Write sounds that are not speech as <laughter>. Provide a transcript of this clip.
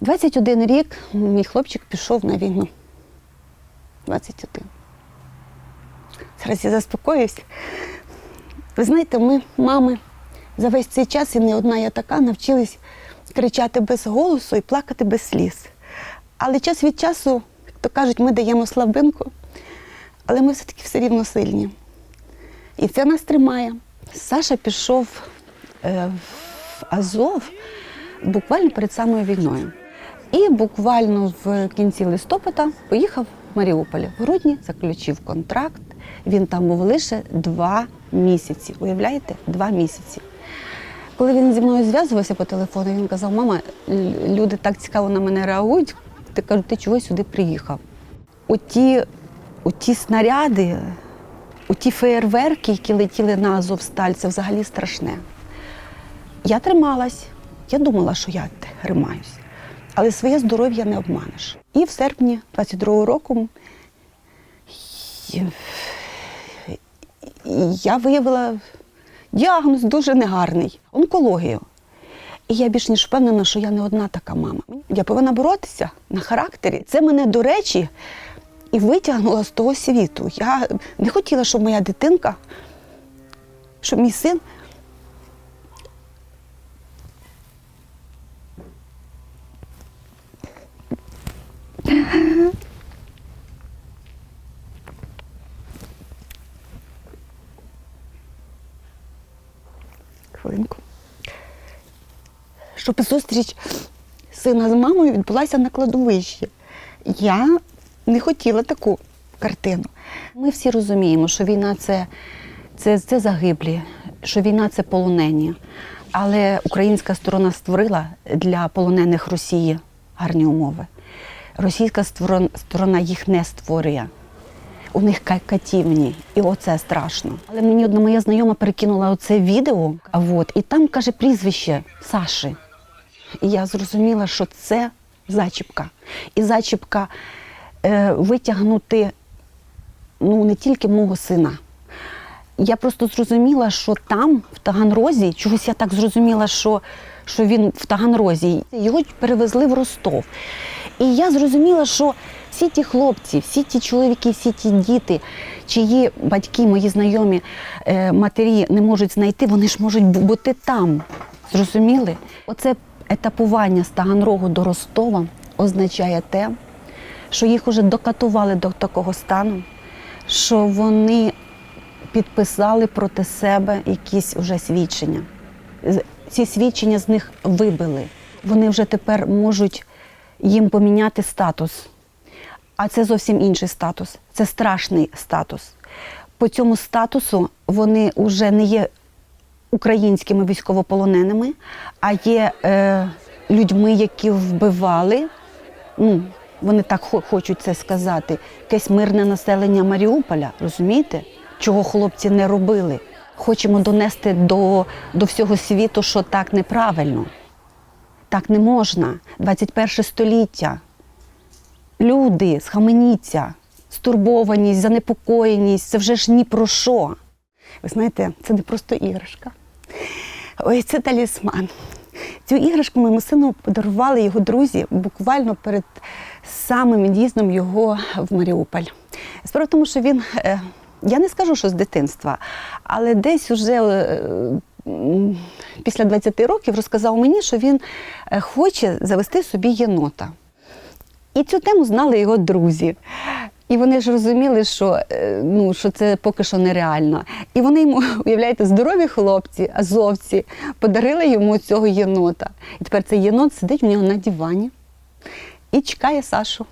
21 рік мій хлопчик пішов на війну. 21. Зараз я заспокоюсь. Ви знаєте, ми, мами, за весь цей час, і не одна я така, навчились кричати без голосу і плакати без сліз. Але час від часу, як то кажуть, ми даємо слабинку, але ми все-таки все рівно сильні. І це нас тримає. Саша пішов е, в Азов буквально перед самою війною. І буквально в кінці листопада поїхав в Маріуполь. В грудні заключив контракт. Він там був лише два місяці. Уявляєте? Два місяці. Коли він зі мною зв'язувався по телефону, він казав: мама, люди так цікаво на мене реагують. Ти кажу, ти чого сюди приїхав? Оті, оті снаряди, оті феєрверки, які летіли на Азовсталь, це взагалі страшне. Я трималась, я думала, що я тримаюсь, але своє здоров'я не обманеш. І в серпні 22-го року я виявила діагноз дуже негарний онкологію. І я більш ніж впевнена, що я не одна така мама. Я повинна боротися на характері. Це мене, до речі, і витягнуло з того світу. Я не хотіла, щоб моя дитинка, щоб мій син Хвилинку. Щоб зустріч сина з мамою відбулася на кладовищі. Я не хотіла таку картину. Ми всі розуміємо, що війна це, це, це загиблі, що війна це полонені. Але українська сторона створила для полонених Росії гарні умови. Російська сторона їх не створює. У них катівні, і оце страшно. Але мені одна моя знайома перекинула оце відео, а от, і там каже прізвище Саші. І я зрозуміла, що це зачіпка. І зачіпка е, витягнути ну, не тільки мого сина. Я просто зрозуміла, що там, в Таганрозі, чогось я так зрозуміла, що, що він в Таганрозі. Його перевезли в Ростов. І я зрозуміла, що всі ті хлопці, всі ті чоловіки, всі ті діти, чиї батьки, мої знайомі е, матері не можуть знайти, вони ж можуть бути там. Зрозуміли? Оце етапування з Таганрогу до Ростова означає те, що їх уже докатували до такого стану, що вони підписали проти себе якісь вже свідчення. Ці свідчення з них вибили. Вони вже тепер можуть їм поміняти статус. А це зовсім інший статус. Це страшний статус. По цьому статусу вони вже не є українськими військовополоненими, а є е, людьми, які вбивали. Ну, вони так хочуть це сказати. Якесь мирне населення Маріуполя, розумієте? Чого хлопці не робили. Хочемо донести до, до всього світу, що так неправильно. Так не можна. 21 століття. Люди, схаменіться, стурбованість, занепокоєність це вже ж ні про що. Ви знаєте, це не просто іграшка. Ой, це талісман. Цю іграшку моєму сину подарували його друзі буквально перед самим від'їздом його в Маріуполь. Справа в тому, що він, е, я не скажу, що з дитинства, але десь уже е, після 20 років розказав мені, що він е, хоче завести собі єнота. І цю тему знали його друзі. І вони ж розуміли, що, е, ну, що це поки що нереально. І вони йому, <laughs> уявляєте, здорові хлопці, азовці, подарили йому цього єнота. І тепер цей єнот сидить у нього на дивані і чекає Сашу.